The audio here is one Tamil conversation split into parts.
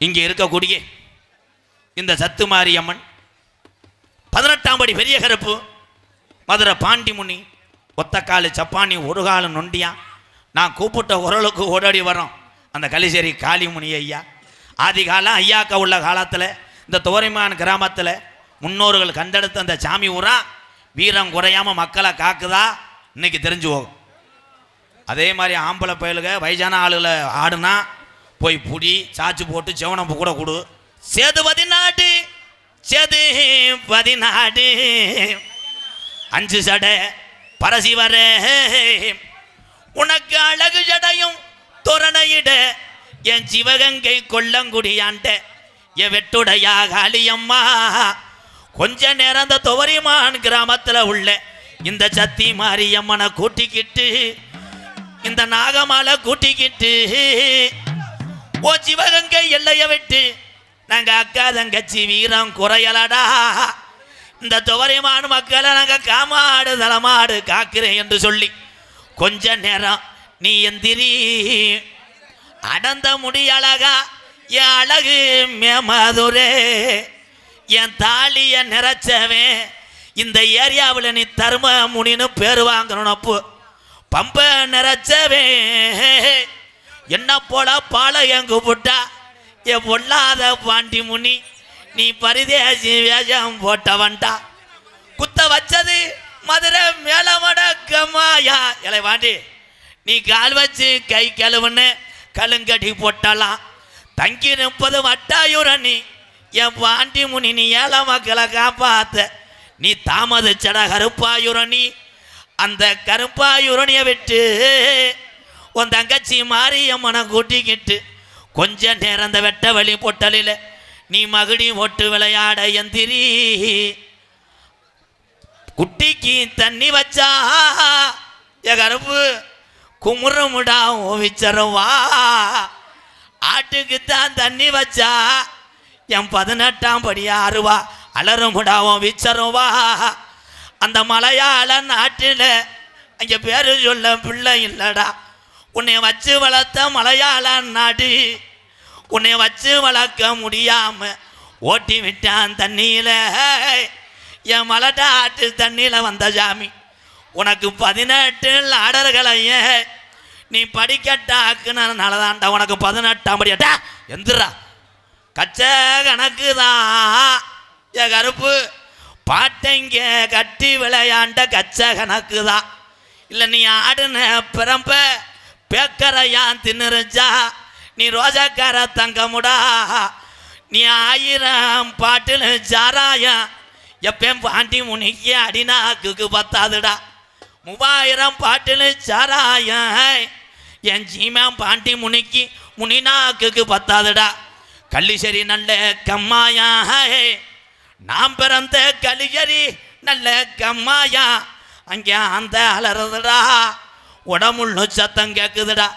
இங்கே இருக்கக்கூடிய இந்த சத்து மாரியம்மன் பதினெட்டாம் படி பெரிய கருப்பு மதுரை பாண்டிமுனி ஒத்தக்காலு சப்பானி ஒரு காலம் நொண்டியா. நான் கூப்பிட்ட உரலுக்கு ஓடோடி வரோம் அந்த கலிசேரி காளிமுனி ஐயா. ஆதி காலம் ஐயாக்கா உள்ள காலத்தில் இந்த துவரிமான் கிராமத்தில் முன்னோர்கள் கண்டெடுத்த அந்த சாமி ஊரா வீரம் குறையாம மக்களை காக்குதா? இன்னைக்கு தெரிஞ்சு போகும் அதே மாதிரி ஆம்பளை பயலுக வயசான ஆளுகளை ஆடுனா போய் புடி சாச்சு போட்டு செவனப்பு கூட கொடு. சேது பதினாடு சேது பதினாடு. அஞ்சு சடை பரசிவர உனக்கு அழகு ஜடையும் தோரணையிட என் சிவகங்கை கொல்லங்குடியாண்ட என் வெட்டுடையா காளியம்மா கொஞ்ச நேரம் அந்த துவரிமான் கிராமத்தில் உள்ள இந்த சத்தி மாரியம்மனை கூட்டிக்கிட்டு இந்த நாகமாலை கூட்டிக்கிட்டு ஓ சிவகங்கை எல்லைய விட்டு. நாங்க அக்கா தங்கச்சி வீரம் குறையலடா. இந்த துவரைமான மக்களை நாங்க காமாடு தலமாடு காக்கிறேன் என்று சொல்லி கொஞ்ச நேரம் நீ எந்திரி. அடந்த முடி அழகா என் அழகு மேமதுரே. என் தாலிய நிறைச்சவன் இந்த ஏரியாவில் நீ தர்ம முனின்னு பேர் வாங்கணும் அப்போ. பம்ப நிறைச்சவே. என்ன போல பாளையம் கூப்பிட்டா என் பொல்லாத பாண்டி முனி நீ பரிதேசி வேஷம் போட்டவன்டா. குத்த வச்சது மதுரை மேலமடக்கமாயா. இலை வாண்டி நீ கால் வச்சு கை கழுவுன்னு கழுங்கடி போட்டலாம். தங்கி நிற்பது வட்டாயுரணி என் பாண்டி முனி நீ ஏழை மக்களை காப்பாத்த. நீ தாமதிச்சட கருப்பாயுரணி அந்த கருப்பாயுரணியை விட்டு உன் தங்கச்சி மாரியம்மனை கூட்டிக்கிட்டு கொஞ்ச நேரம் அந்த வெட்ட வழி பொட்டலில் நீ மகிடி ஒட்டு விளையாட எந்திரி. குட்டிக்கு தண்ணி வச்சா எ கருப்பு குமுறமுடா ஓவிச்சரவா. ஆட்டுக்கு தான் தண்ணி வச்சா என் பதினெட்டாம் படி ஆறுவா அலறுமுடாவும் விச்சருவா அந்த மலையாள நாட்டில் அங்கே பேரு சொல்ல பிள்ளை இல்லடா. உன்னை வச்சு வளர்த்த மலையாள நாடு உன்னை வச்சு வளர்க்க முடியாம ஓட்டி விட்டான் தண்ணியில். என் மலட்ட ஆட்டு தண்ணியில் வந்த சாமி உனக்கு பதினெட்டு லாடர்களையே நீ படிக்கட்டாக்குனால தான்டா உனக்கு பதினெட்டாம் படியாட்டா எந்திரா. கச்ச கணக்கு தான் ஏ கருப்பு பாட்டைங்க கட்டி விளையாண்ட கச்ச கணக்கு தான் இல்லை நீ ஆடுன பிறம்ப பேக்கரையான் தின்னுருச்சா நீ ரோஜாக்கார தங்கமுடா. நீ ஆயிரம் பாட்டில் சாராயம் எப்பயும் பாண்டி முனிக்கு அடிநாக்குக்கு பத்தாதுடா. மூவாயிரம் பாட்டில் சாராயம் என் ஜீமான் பாண்டி முனிக்கு முனிநாக்குக்கு பத்தாதுடா. கள்ளிசரி நல்ல கம்மாயா. நாம் பிறந்த கலிஜரி நல்ல கம்மாயா. அங்கே அந்த அலறதுடா. உடம்புள்ள சத்தம் கேட்குதுடா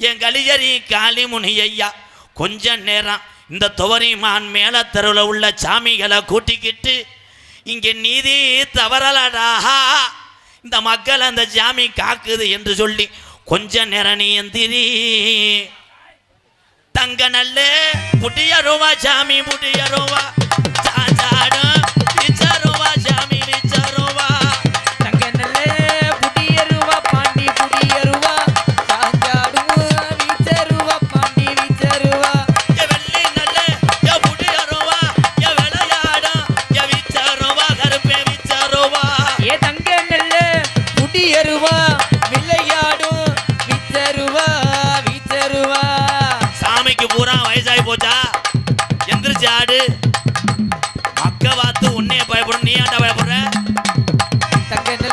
என் கலிஜரி காளிமுனி ஐயா கொஞ்ச நேரம் இந்த துவரிமான் மேல தெருவில் உள்ள சாமிகளை கூட்டிக்கிட்டு இங்கே நீதி தவறலடா. இந்த மக்கள் அந்த சாமி காக்குது என்று சொல்லி கொஞ்ச நேரம் நீ எந்திரி. தங்க நல்ல புடியருவா சாமி புடியருவா hasta